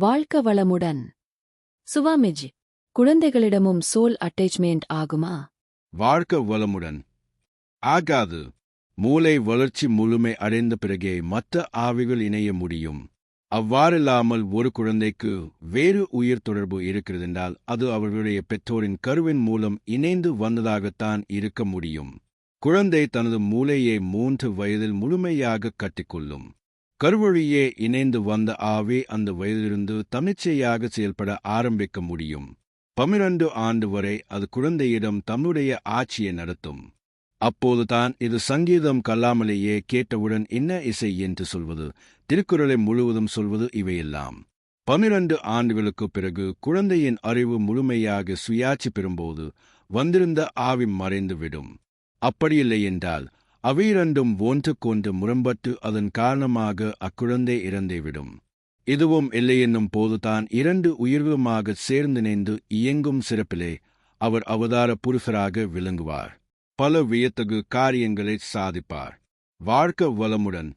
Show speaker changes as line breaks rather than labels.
வாழ்க்க வளமுடன். Swamiji குழந்தைகளிடமும் soul attachment ஆகுமா?
வாழ்க்க வளமுடன். ஆகாது மூளை வளர்ச்சி முழுமை அடைந்த பிறகே மற்ற ஆவிகள் இணைய முடியும். அவ்வாறில்லாமல் ஒரு குழந்தைக்கு வேறு உயிர் தொடர்பு இருக்கிறதென்றால் அது அவர்களுடைய பெற்றோரின் கருவின் மூலம் இணைந்து வந்ததாகத்தான் இருக்க முடியும். குழந்தை தனது மூளையை மூன்று வயதில் முழுமையாக கட்டிக்கொள்ளும். கருவழியே இணைந்து வந்த ஆவே அந்த வயதிலிருந்து தன்னிச்சையாக செயல்பட ஆரம்பிக்க முடியும். பன்னிரண்டு ஆண்டு வரை அது குழந்தையிடம் தன்னுடைய ஆட்சியை நடத்தும். அப்போதுதான் இது சங்கீதம் கல்லாமலேயே கேட்டவுடன் என்ன இசை என்று சொல்வது திருக்குறளை முழுவதும் சொல்வது இவையெல்லாம். பன்னிரண்டு ஆண்டுகளுக்குப் பிறகு குழந்தையின் அறிவு முழுமையாக சுயாட்சி பெறும்போது வந்திருந்த ஆவி மறைந்துவிடும். அப்படியில்லை என்றால் அவையிரண்டும் ஒன்றுக்கொன்று முரண்பட்டு அதன் காரணமாக அக்குழந்தை இறந்தேவிடும் இதுவும் இல்லையென்னும் போதுதான் இரண்டு உயிர்களுமாக சேர்ந்து இயங்கும் சிறப்பிலே அவர் அவதார புருஷராக விளங்குவார். பல வியத்தகு காரியங்களை சாதிப்பார். வாழ்க்க வளமுடன்.